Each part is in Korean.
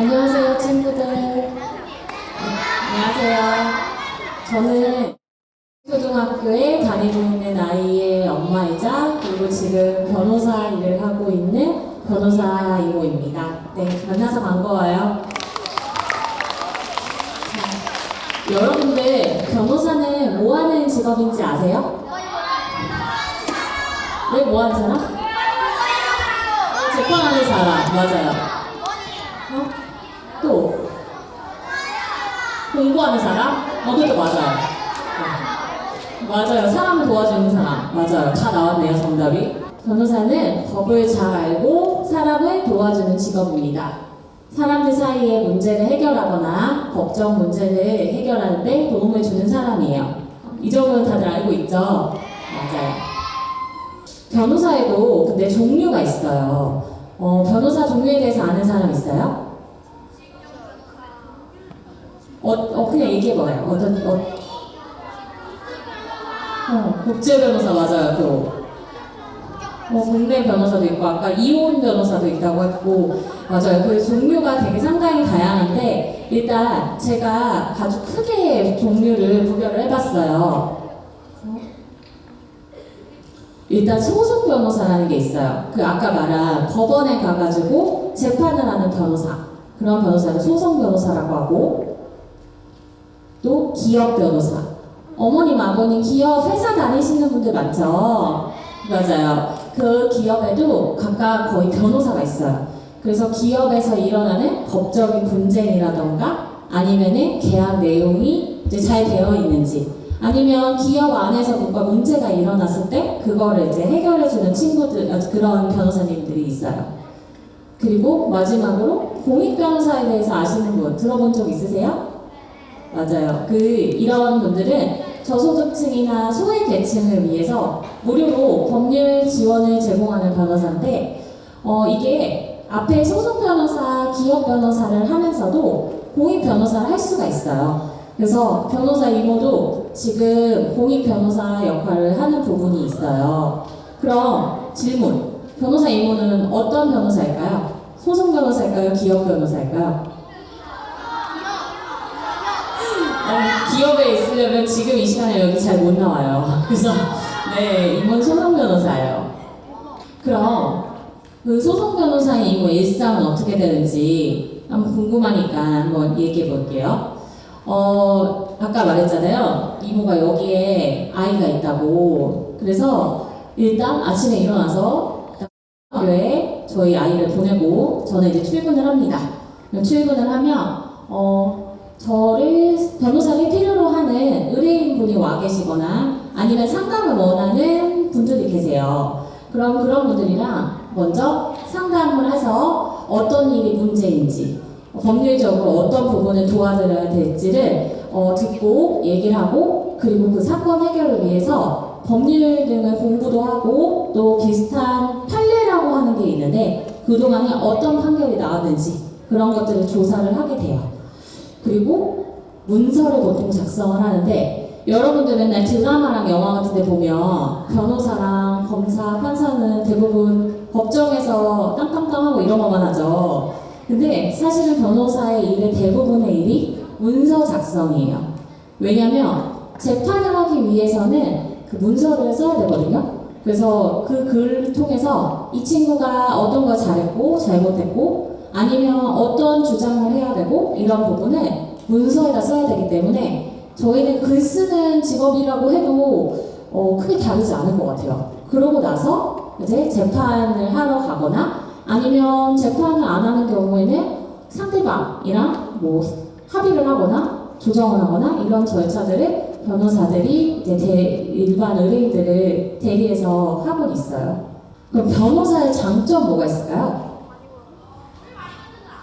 안녕하세요, 친구들. 안녕하세요. 저는 초등학교에 다니고 있는 아이의 엄마이자 그리고 지금 변호사 일을 하고 있는 변호사 이모입니다. 네, 만나서 반가워요. 자, 여러분들 변호사는 뭐 하는 직업인지 아세요? 네, 뭐 하는 사람? 재판하는 사람, 맞아요. 어? 또 공부하는 사람? 어, 그것도 맞아요. 네. 맞아요. 사람을 도와주는 사람. 맞아요. 다 나왔네요, 정답이. 변호사는 법을 잘 알고 사람을 도와주는 직업입니다. 사람들 사이의 문제를 해결하거나 법적 문제를 해결하는 데 도움을 주는 사람이에요. 이 점은 다들 알고 있죠? 맞아요. 변호사에도 근데 종류가 있어요. 어, 변호사 종류에 대해서 아는 사람 있어요? 어, 어 그냥 얘기해봐요. 어떤, 어, 어, 국제 변호사 맞아요, 또. 뭐, 국내 변호사도 있고, 아까 이혼 변호사도 있다고 했고, 맞아요. 그 종류가 되게 상당히 다양한데, 일단 제가 아주 크게 종류를 구별을 해봤어요. 일단 소속 변호사라는 게 있어요. 그 아까 말한 법원에 가가지고 재판을 하는 변호사. 그런 변호사를 소속 변호사라고 하고, 또 기업 변호사. 어머님, 아버님 기업 회사 다니시는 분들 많죠? 맞아요. 그 기업에도 각각 거의 변호사가 있어요. 그래서 기업에서 일어나는 법적인 분쟁이라던가 아니면은 계약 내용이 이제 잘 되어 있는지 아니면 기업 안에서 뭔가 문제가 일어났을 때 그거를 이제 해결해주는 친구들 아, 그런 변호사님들이 있어요. 그리고 마지막으로 공익 변호사에 대해서 아시는 분 들어본 적 있으세요? 맞아요. 그 이런 분들은 저소득층이나 소외 계층을 위해서 무료로 법률 지원을 제공하는 변호사인데 어 이게 앞에 소속 변호사, 기업 변호사를 하면서도 공익 변호사를 할 수가 있어요. 그래서 변호사 이모도 지금 공익 변호사 역할을 하는 부분이 있어요. 그럼 질문. 변호사 이모는 어떤 변호사일까요? 소속 변호사일까요? 기업 변호사일까요? 아니, 기업에 있으려면 지금 이 시간에 여기 잘 못 나와요. 그래서 네 이모는 소속 변호사예요. 그럼 그 소속 변호사의 이모 일상은 어떻게 되는지 한번 궁금하니까 한번 얘기해 볼게요. 어 아까 말했잖아요. 이모가 여기에 아이가 있다고. 그래서 일단 아침에 일어나서 학교에 저희 아이를 보내고 저는 이제 출근을 합니다. 출근을 하면 어 저를 변호사를 필요로 하는 의뢰인 분이 와 계시거나 아니면 상담을 원하는 분들이 계세요. 그럼 그런 분들이랑 먼저 상담을 해서 어떤 일이 문제인지 법률적으로 어떤 부분을 도와드려야 될지를 어, 듣고 얘기를 하고 그리고 그 사건 해결을 위해서 법률 등을 공부도 하고 또 비슷한 판례라고 하는 게 있는데 그동안에 어떤 판결이 나왔는지 그런 것들을 조사를 하게 돼요. 그리고 문서를 보통 작성을 하는데 여러분들 맨날 드라마랑 영화 같은 데 보면 변호사랑 검사, 판사는 대부분 법정에서 땅땅땅하고 이런 것만 하죠. 근데 사실은 변호사의 일의 대부분의 일이 문서 작성이에요. 왜냐면 재판을 하기 위해서는 그 문서를 써야 되거든요. 그래서 그 글을 통해서 이 친구가 어떤 걸 잘했고 잘못했고 아니면 어떤 주장을 해야 되고 이런 부분을 문서에다 써야 되기 때문에 저희는 글 쓰는 직업이라고 해도 어, 크게 다르지 않을 것 같아요. 그러고 나서 이제 재판을 하러 가거나 아니면 재판을 안 하는 경우에는 상대방이랑 뭐 합의를 하거나 조정을 하거나 이런 절차들을 변호사들이 이제 대, 일반 의뢰인들을 대리해서 하고 있어요. 그럼 변호사의 장점 뭐가 있을까요?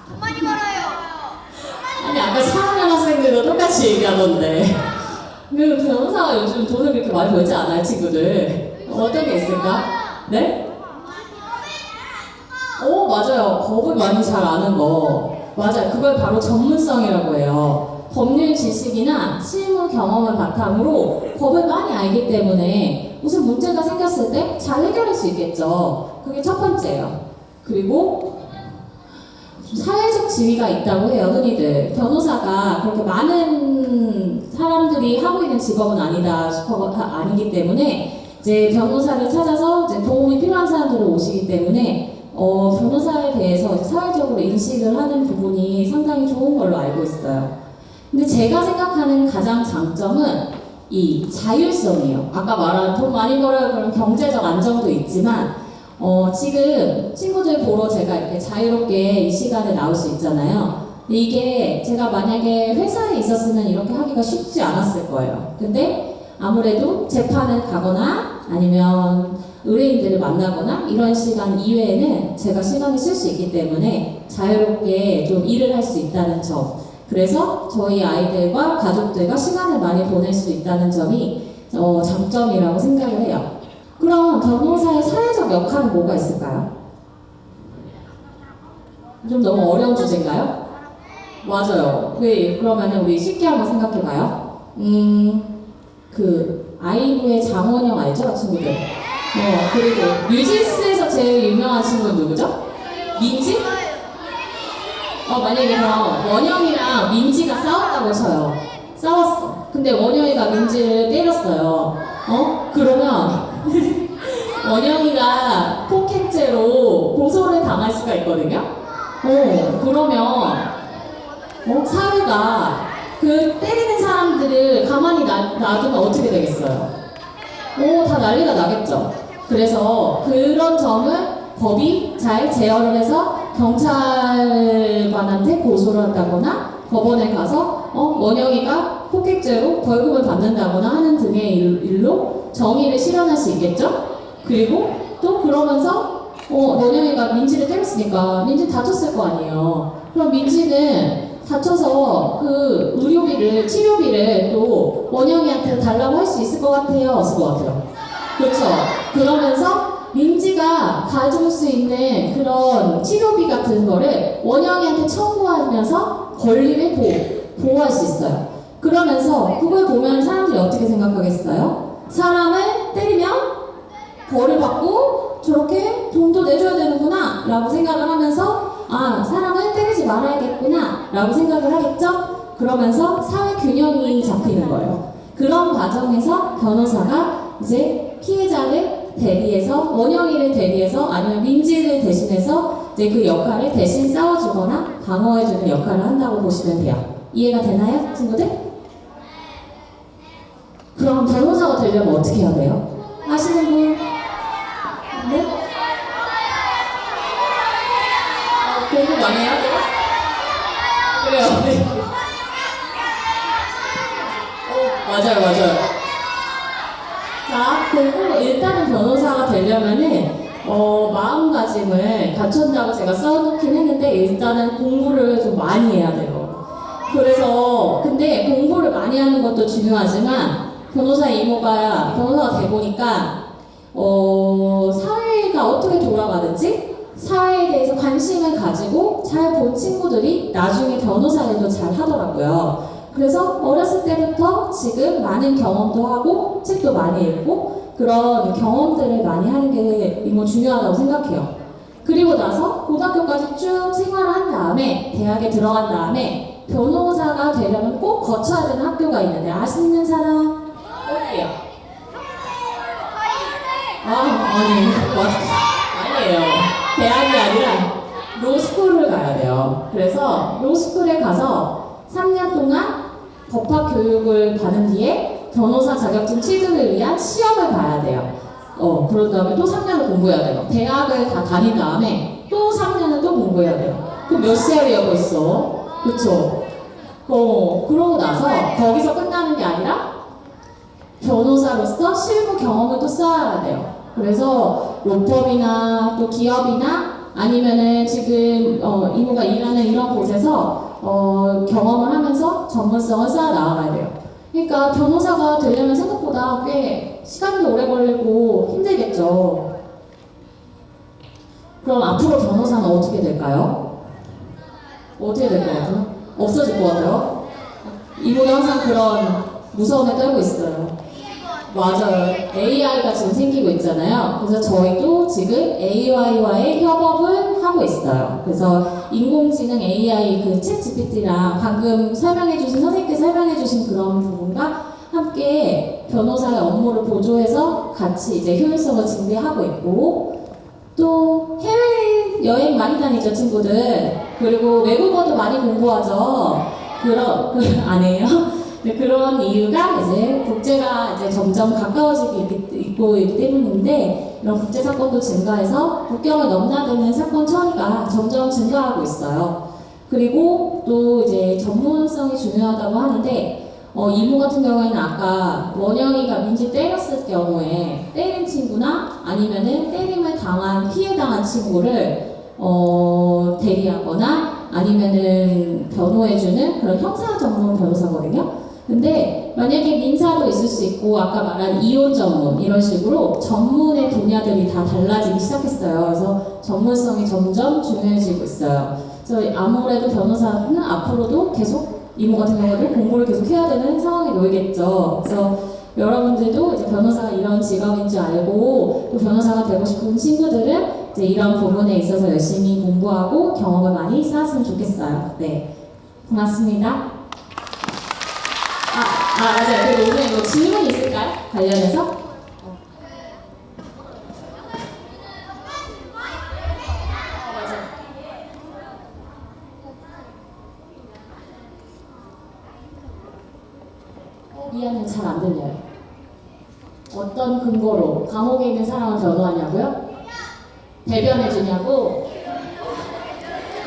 돈 많이 벌어요. 아까 4학년 학생들도 똑같이 얘기하던데. 그 변호사가 요즘 돈을 그렇게 많이 벌지 않아요 친구들? 어떤 게 있을까? 네? 오 맞아요. 법을 많이 잘 아는 거. 맞아요. 그걸 바로 전문성이라고 해요. 법률 지식이나 실무 경험을 바탕으로 법을 많이 알기 때문에 무슨 문제가 생겼을 때 잘 해결할 수 있겠죠. 그게 첫 번째예요. 그리고 좀 사회적 지위가 있다고 해요, 흔히들. 변호사가 그렇게 많은 사람들이 하고 있는 직업은 아니다 싶어, 아, 아니기 때문에 이제 변호사를 찾아서 이제 도움이 필요한 사람들을 오시기 때문에 어, 변호사에 대해서 사회적으로 인식을 하는 부분이 상당히 좋은 걸로 알고 있어요. 근데 제가 생각하는 가장 장점은 이 자율성이에요. 아까 말한 돈 많이 벌어야 그런 경제적 안정도 있지만 어, 지금 친구들 보러 제가 이렇게 자유롭게 이 시간에 나올 수 있잖아요. 이게 제가 만약에 회사에 있었으면 이렇게 하기가 쉽지 않았을 거예요. 근데 아무래도 재판을 가거나 아니면 의뢰인들을 만나거나 이런 시간 이외에는 제가 시간을 쓸 수 있기 때문에 자유롭게 좀 일을 할 수 있다는 점. 그래서 저희 아이들과 가족들과 시간을 많이 보낼 수 있다는 점이 어, 장점이라고 생각을 해요. 그럼 변호사의 사회적 역할은 뭐가 있을까요? 좀 너무 어려운 주제인가요? 맞아요. 왜 그러면 우리 쉽게 한번 생각해봐요. 음, 그 아이브의 장원영 알죠, 친구들? 어 그리고 뉴진스에서 제일 유명한 친구는 누구죠? 민지? 어 만약에 그럼 원영이랑 민지가 싸웠다고 쳐요. 싸웠어. 근데 원영이가 민지를 때렸어요. 어? 그러면 원영이가 폭행죄로 고소를 당할 수가 있거든요. 어, 그러면 어, 사회가 그 때리는 사람들을 가만히 놔, 놔두면 어떻게 되겠어요? 오, 다 난리가 나겠죠. 그래서 그런 점을 법이 잘 제어를 해서 경찰관한테 고소를 한다거나 법원에 가서 어, 원영이가 폭행죄로 벌금을 받는다거나 하는 등의 일- 일로 정의를 실현할 수 있겠죠. 그리고 또 그러면서 어, 원영이가 민지를 때렸으니까 민지 다쳤을 거 아니에요. 그럼 민지는 다쳐서 그 의료비를 치료비를 또 원영이한테 달라고 할 수 있을 것 같아요, 없을 것 같아요. 그렇죠. 그러면서 민지가 가질 수 있는 그런 치료비 같은 거를 원영이한테 청구하면서 권리를 보호, 보호할 수 있어요. 그러면서 그걸 보면 사람들이 어떻게 생각하겠어요? 사람을 때리면 벌을 받고 저렇게 돈도 내줘야 되는구나 라고 생각을 하면서 아 사람을 때리지 말아야겠구나 라고 생각을 하겠죠? 그러면서 사회 균형이 잡히는 거예요. 그런 과정에서 변호사가 이제 피해자를 대리해서 원영이를 대리해서 아니면 민지를 대신해서 이제 그 역할을 대신 싸워주거나 방어해주는 역할을 한다고 보시면 돼요. 이해가 되나요, 친구들? 그럼 변호사가 되려면 어떻게 해야 돼요? 아시는 분? 네? 아, 해야 돼요? 그래요. 네. 어, 맞아요, 맞아요. 자, 공부 일단은 변호사가 되려면은 어, 마음가짐을 갖춘다고 제가 써놓긴 했는데 일단은 공부를 좀 많이 해야 돼요. 그래서 근데 공부를 많이 하는 것도 중요하지만 변호사 이모가 변호사가 돼 보니까 어, 사회가 어떻게 돌아가는지 사회에 대해서 관심을 가지고 잘 본 친구들이 나중에 변호사 일도 잘 하더라고요. 그래서 어렸을 때부터 지금 많은 경험도 하고 책도 많이 읽고 그런 경험들을 많이 하는 게 이모 중요하다고 생각해요. 그리고 나서 고등학교까지 쭉 생활을 한 다음에 대학에 들어간 다음에 변호사가 되려면 꼭 거쳐야 되는 학교가 있는데 아시는 사람 어디예요? 아 아니 맞 아니에요. 대학이 아니라 로스쿨을 그래서 로스쿨에 가서 3년 동안 법학 교육을 받은 뒤에 변호사 자격증 취득을 위한 시험을 봐야 돼요. 어, 그런 다음에 또 3년을 공부해야 돼요. 대학을 다 다닌 다음에 또 3년을 또 공부해야 돼요. 그럼 몇 살이야 벌써? 그쵸? 어, 그러고 나서 거기서 끝나는 게 아니라 변호사로서 실무 경험을 또 쌓아야 돼요. 그래서 로펌이나 또 기업이나 아니면은 지금 어, 이모가 일하는 이런 곳에서 어, 경험을 하면서 전문성을 쌓아 나가야 돼요. 그러니까 변호사가 되려면 생각보다 꽤 시간도 오래 걸리고 힘들겠죠. 그럼 앞으로 변호사는 어떻게 될까요? 어떻게 될 것 같아요? 없어질 것 같아요? 이모가 항상 그런 무서움에 떨고 있어요. 맞아요. AI가 지금 생기고 있잖아요. 그래서 저희도 지금 AI와의 협업을 하고 있어요. 그래서 인공지능 AI 그챗 GPT랑 방금 설명해주신 선생님께 설명해주신 그런 부분과 함께 변호사의 업무를 보조해서 같이 이제 효율성을 증대하고 있고 또 해외 여행 많이 다니죠 친구들 그리고 외국어도 많이 공부하죠 그런 그 아니에요? 네, 그런 이유가 이제 국제가 이제 점점 가까워지고 있기, 있고 있기 때문인데 이런 국제 사건도 증가해서 국경을 넘나드는 사건 처리가 점점 증가하고 있어요. 그리고 또 이제 전문성이 중요하다고 하는데 어, 이모 같은 경우에는 아까 원영이가 민지 때렸을 경우에 때린 친구나 아니면은 때림을 당한 피해 당한 친구를 어, 대리하거나 아니면은 변호해주는 그런 형사 전문 변호사거든요. 근데 만약에 민사도 있을 수 있고 아까 말한 이혼 전문 이런 식으로 전문의 분야들이 다 달라지기 시작했어요. 그래서 전문성이 점점 중요해지고 있어요. 그래서 아무래도 변호사는 앞으로도 계속 이모 같은 경우도 공부를 계속 해야 되는 상황에 놓이겠죠. 그래서 여러분들도 이제 변호사가 이런 직업인 줄 알고 또 변호사가 되고 싶은 친구들은 이제 이런 부분에 있어서 열심히 공부하고 경험을 많이 쌓았으면 좋겠어요. 네. 고맙습니다. 아, 아 맞아요. 그리고 오늘 뭐 질문 있을까요? 관련해서? 어, 미안해, 잘안 들려요. 어떤 근거로 감옥에 있는 사람을 변호하냐고요? 대변해 주냐고?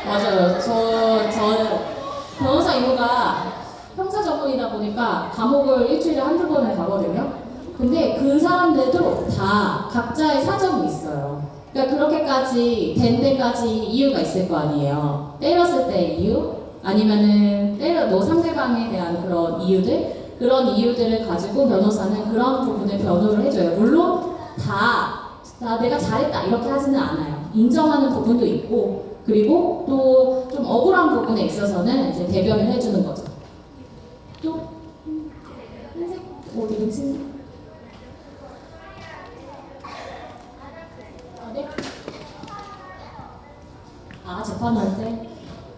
맞아요. 저, 저는 변호사 이모가 전문이다 보니까 감옥을 일주일에 한두 번을 가거든요. 근데 그 사람들도 다 각자의 사정이 있어요. 그러니까 그렇게까지 된 데까지 이유가 있을 거 아니에요. 때렸을 때 이유, 아니면은 때려 너 상대방에 대한 그런 이유들, 그런 이유들을 가지고 변호사는 그런 부분을 변호를 해줘요. 물론 다, 다 내가 잘했다 이렇게 하지는 않아요. 인정하는 부분도 있고, 그리고 또 좀 억울한 부분에 있어서는 이제 대변을 해주는 거죠. 또 흰색 있지? 아, 네? 아 재판할 때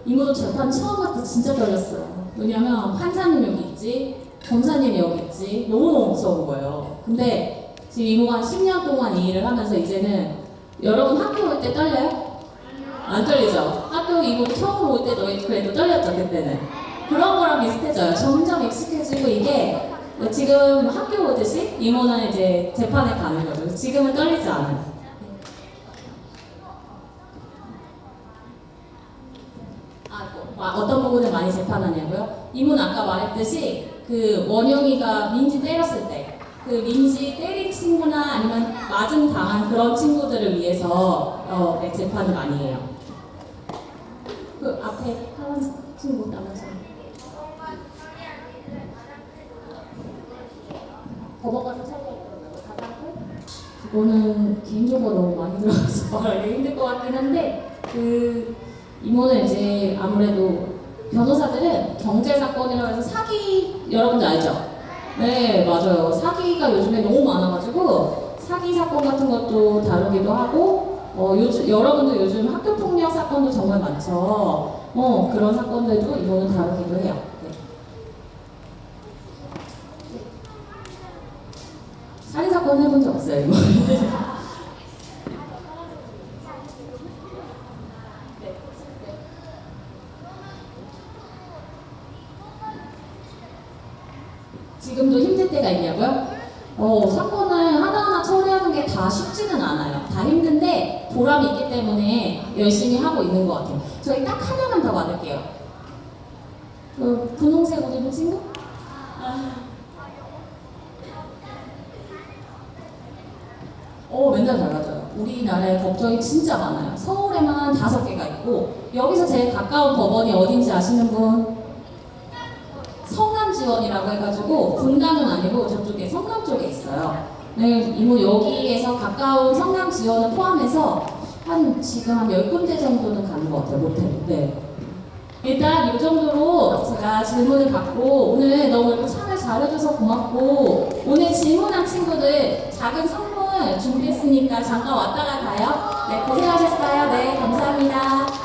이모도 재판 처음 할때 진짜 떨렸어요. 왜냐면 판사님 여기 있지, 검사님 여기 있지, 너무너무 무서운 거예요. 근데 지금 이모가 한 10년 동안 이 일을 하면서 이제는 여러분 학교 올 때 떨려요? 안 떨리죠? 학교 이모 처음 올 때 너희 그래도 떨렸죠 그때는 그런 거랑 비슷해져요 점점 익숙해지고 이게 지금 학교 오듯이 이모는 이제 재판에 가는 거죠 지금은 떨리지 않아요 아, 뭐, 아, 어떤 부분을 많이 재판하냐고요? 이모는 아까 말했듯이 그 원영이가 민지 때렸을 때 그 민지 때린 친구나 아니면 맞음 당한 그런 친구들을 위해서 어, 네, 재판을 많이 해요. 그 앞에 파란 친구 남자. 법원 가서 찾아있더라고요. 가다고 그거는 개인적으로 너무 많이 들어가서 말하기 힘들 것 같긴 한데 그 이모는 이제 아무래도 변호사들은 경제 사건이라고 해서 사기 여러분들 알죠? 네 맞아요 사기가 요즘에 너무 많아가지고 사기 사건 같은 것도 다루기도 하고 어, 요즘 여러분들 요즘 학교 폭력 사건도 정말 많죠. 어 그런 사건들도 이거는 다루기도 해요. 네. 살인 사건 해본 적 없어요 이거. 지금도 힘들 때가 있냐고요? 어, 사건을 하나하나 처리하는 게 다 쉽지는 않아요. 다 힘든데 보람이 있기 때문에 열심히 하고 있는 것 같아요. 저희 딱 하나만 더 받을게요. 그 분홍색 옷 입은 친구? 아. 어, 맨날 달라져요. 우리나라에 법정이 진짜 많아요. 서울에만 다섯 개가 있고 여기서 제일 가까운 법원이 어딘지 아시는 분? 성남 지원이라고 해가지고 분당은 아니고 저쪽에 성남 쪽에 있어요. 네, 이모 여기에서 가까운 성남 지원을 포함해서 한 지금 한 10군데 정도는 가는 것 같아요, 모텔. 네. 일단 이 정도로 제가 질문을 받고 오늘 너무 참여 잘해줘서 고맙고 오늘 질문한 친구들 작은 선 물 준비했으니까 잠깐 왔다가 가요. 네, 고생하셨어요. 네, 감사합니다.